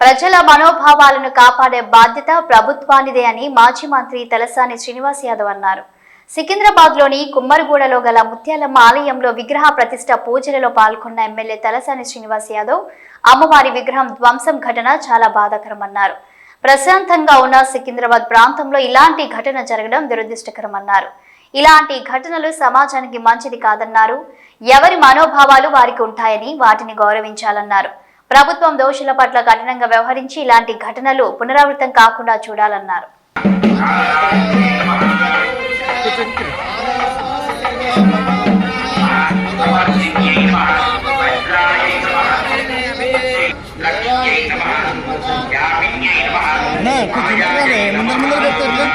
ప్రజల మనోభావాలను కాపాడే బాధ్యత ప్రభుత్వానిదే అని మాజీ మంత్రి తలసాని శ్రీనివాస్ యాదవ్ అన్నారు. సికింద్రాబాద్లోని కుమ్మరిగూడలో గల ముత్యాలమ్మ ఆలయంలో విగ్రహ ప్రతిష్ట పూజలలో పాల్గొన్న ఎమ్మెల్యే తలసాని శ్రీనివాస్ యాదవ్ అమ్మవారి విగ్రహం ధ్వంసం ఘటన చాలా బాధాకరమన్నారు. ప్రశాంతంగా ఉన్న సికింద్రాబాద్ ప్రాంతంలో ఇలాంటి ఘటన జరగడం దురదృష్టకరమన్నారు. ఇలాంటి ఘటనలు సమాజానికి మంచిది కాదన్నారు. ఎవరి మనోభావాలు వారికి ఉంటాయని వాటిని గౌరవించాలన్నారు. ప్రభుత్వం దోషుల పట్ల కఠినంగా వ్యవహరించి ఇలాంటి ఘటనలు పునరావృతం కాకుండా చూడాలన్నారు. కొంచెం ముందర ముందర పెడతారు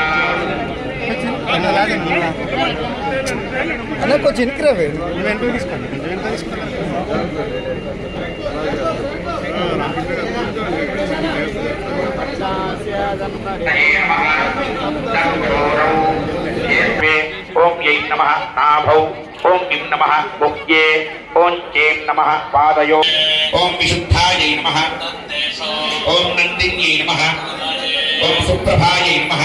అన్న కొంచెం రావే తీసుకోండి వెంట తీసుకోండి ఓం యై నమ నాభౌ ఓం గిం నమ ముఖ్యే ఓం చేం నమ పాదయో ఓం విశుద్ధాయై నమ ఓం నందిన్యై నమ ఓం సుప్రభాయై నమ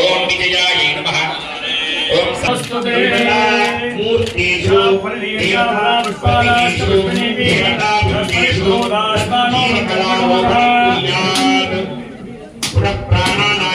ఓం విజయాయై నమ ఓం మూర్తిషు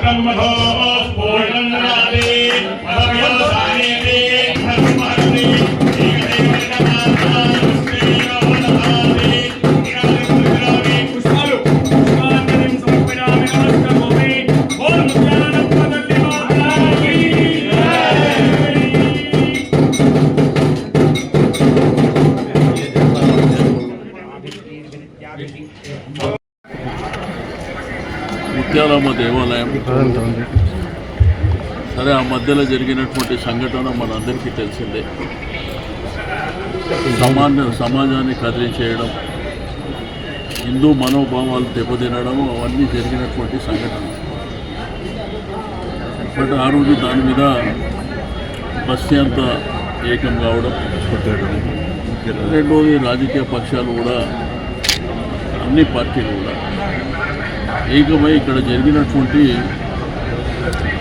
ब्रह्मधो पूर्णनादे ముత్యాలమ్మ దేవాలయం. సరే ఆ మధ్యలో జరిగినటువంటి సంఘటన మనందరికీ తెలిసిందే. సమాన సమాజాన్ని కదిలించేయడం హిందూ మనోభావాలు దెబ్బతినడం అవన్నీ జరిగినటువంటి సంఘటన. బట్ ఆ రోజు దాని మీద బస్తీ అంతా ఏకం కావడం రెండోది రాజకీయ పక్షాలు కూడా అన్ని పార్టీలు కూడా ఏకమై ఇక్కడ జరిగినటువంటి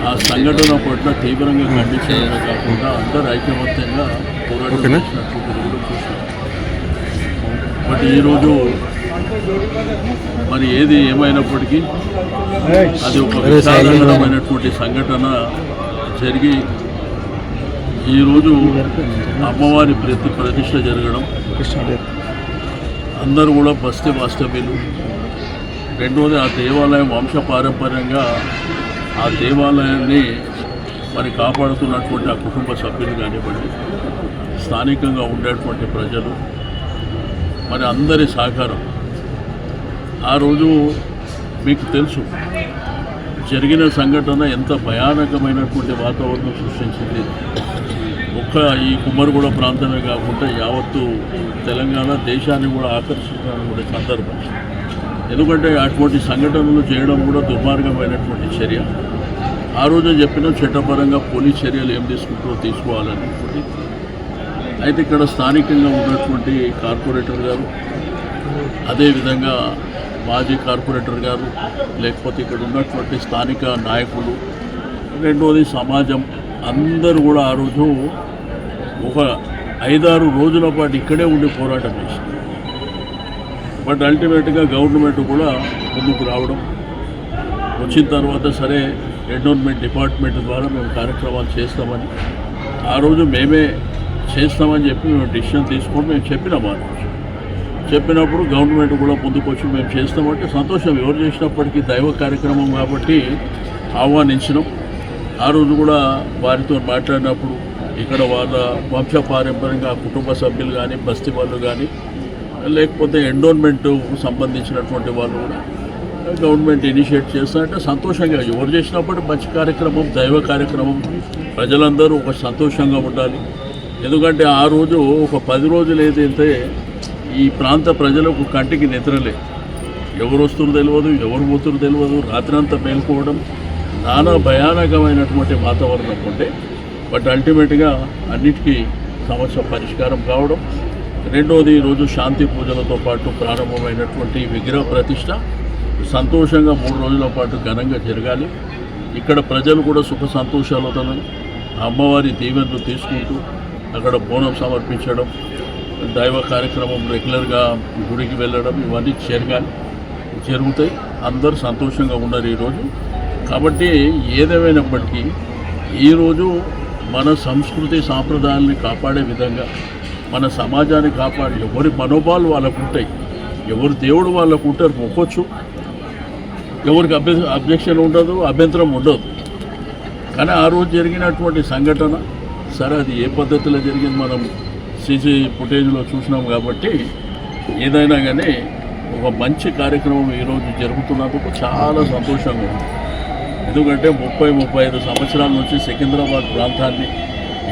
ఆ సంఘటన పట్ల తీవ్రంగా ఖండించడమే కాకుండా అందరు ఐకమత్యంగా పోరాటం చేసినటువంటి కూడా చూసాం బట్ ఈరోజు మరి ఏది ఏమైనప్పటికీ అది ఒక విషాదకరమైనటువంటి సంఘటన జరిగి ఈరోజు అమ్మవారి ప్రతి ప్రతిష్ట జరగడం. అందరూ కూడా బస్తీ వాస్తవ్యులు రెండోది ఆ దేవాలయం వంశపారంపర్యంగా ఆ దేవాలయాన్ని మరి కాపాడుతున్నటువంటి ఆ కుటుంబ సభ్యులు కానివ్వండి స్థానికంగా ఉండేటువంటి ప్రజలు మరి అందరి సహకారం. ఆ రోజు మీకు తెలుసు జరిగిన సంఘటన ఎంత భయానకమైనటువంటి వాతావరణం సృష్టించింది. ఒక్క ఈ కుమ్మరిగూడ ప్రాంతమే కాకుండా యావత్తు తెలంగాణ దేశాన్ని కూడా ఆకర్షించడానికి సందర్భం. ఎందుకంటే అటువంటి సంఘటనలు చేయడం కూడా దుర్మార్గమైనటువంటి చర్య. ఆ రోజే చెప్పిన చట్టపరంగా పోలీస్ చర్యలు ఏం తీసుకుంటారో తీసుకోవాలనేటువంటి అయితే ఇక్కడ స్థానికంగా ఉన్నటువంటి కార్పొరేటర్ గారు అదేవిధంగా మాజీ కార్పొరేటర్ గారు లేకపోతే ఇక్కడ ఉన్నటువంటి స్థానిక నాయకులు రెండోది సమాజం అందరూ కూడా ఆ రోజు ఒక ఐదారు రోజుల పాటు ఇక్కడే ఉండి పోరాటం చేసింది బట్ అల్టిమేట్గా గవర్నమెంట్ కూడా ముందుకు రావడం వచ్చిన తర్వాత సరే ఎండోన్మెంట్ డిపార్ట్మెంట్ ద్వారా మేము కార్యక్రమాలు చేస్తామని ఆ రోజు మేమే చేస్తామని చెప్పి మేము డిసిషన్ తీసుకొని మేము చెప్పినాం ఆ రోజు చెప్పినప్పుడు గవర్నమెంట్ కూడా ముందుకొచ్చి మేము చేస్తామంటే సంతోషం. ఎవరు చేసినప్పటికీ దైవ కార్యక్రమం కాబట్టి ఆహ్వానించినాం. ఆ రోజు కూడా వారితో మాట్లాడినప్పుడు ఇక్కడ వాళ్ళ వంశ పారంపర్యంగా కుటుంబ సభ్యులు కానీ బస్తీ వాళ్ళు కానీ లేకపోతే ఎండోన్మెంట్ సంబంధించినటువంటి వాళ్ళు కూడా గవర్నమెంట్ ఇనిషియేట్ చేస్తారంటే సంతోషంగా ఎవరు చేసినప్పుడు మంచి కార్యక్రమం దైవ కార్యక్రమం. ప్రజలందరూ ఒక సంతోషంగా ఉండాలి. ఎందుకంటే ఆ రోజు ఒక పది రోజులు ఏదైతే ఈ ప్రాంత ప్రజలకు కంటికి నిద్రలే. ఎవరు వస్తున్నారు తెలియదు ఎవరు పోతున్నారు తెలియదు రాత్రంతా మేల్కోవడం నానా భయానకమైనటువంటి వాతావరణం ఉంటే బట్ అల్టిమేట్గా అన్నిటికీ సమస్య పరిష్కారం కావడం రెండవది రోజు శాంతి పూజలతో పాటు ప్రారంభమైనటువంటి విగ్రహ ప్రతిష్ట. సంతోషంగా మూడు రోజుల పాటు ఘనంగా జరగాలి. ఇక్కడ ప్రజలు కూడా సుఖ సంతోషాలతో అమ్మవారి దీవెనలు తీసుకుంటూ అక్కడ బోనం సమర్పించడం దైవ కార్యక్రమం రెగ్యులర్గా గుడికి వెళ్ళడం ఇవన్నీ జరగాలి. జరుగుతాయి. అందరూ సంతోషంగా ఉన్నారు ఈరోజు కాబట్టి ఏదేమైనప్పటికీ ఈరోజు మన సంస్కృతి సాంప్రదాయాల్ని కాపాడే విధంగా మన సమాజాన్ని కాపాడు ఎవరి మనోభావాలు వాళ్ళకు ఉంటాయి ఎవరు దేవుడు వాళ్ళకు ఉంటారు మొక్కొచ్చు. ఎవరికి అభ్య అబ్జెక్షన్ ఉండదు అభ్యంతరం ఉండదు. కానీ ఆ రోజు జరిగినటువంటి సంఘటన సరే అది ఏ పద్ధతిలో జరిగింది మనం సీసీ ఫుటేజ్లో చూసినాం కాబట్టి ఏదైనా కానీ ఒక మంచి కార్యక్రమం ఈరోజు జరుగుతున్నందుకు చాలా సంతోషంగా ఉంది. ఎందుకంటే ముప్పై ముప్పై ఐదు సంవత్సరాల నుంచి సికింద్రాబాద్ ప్రాంతాన్ని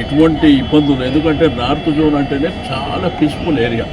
ఎటువంటి ఇబ్బందులు. ఎందుకంటే నార్త్ జోన్ అంటేనే చాలా పీస్ఫుల్ ఏరియా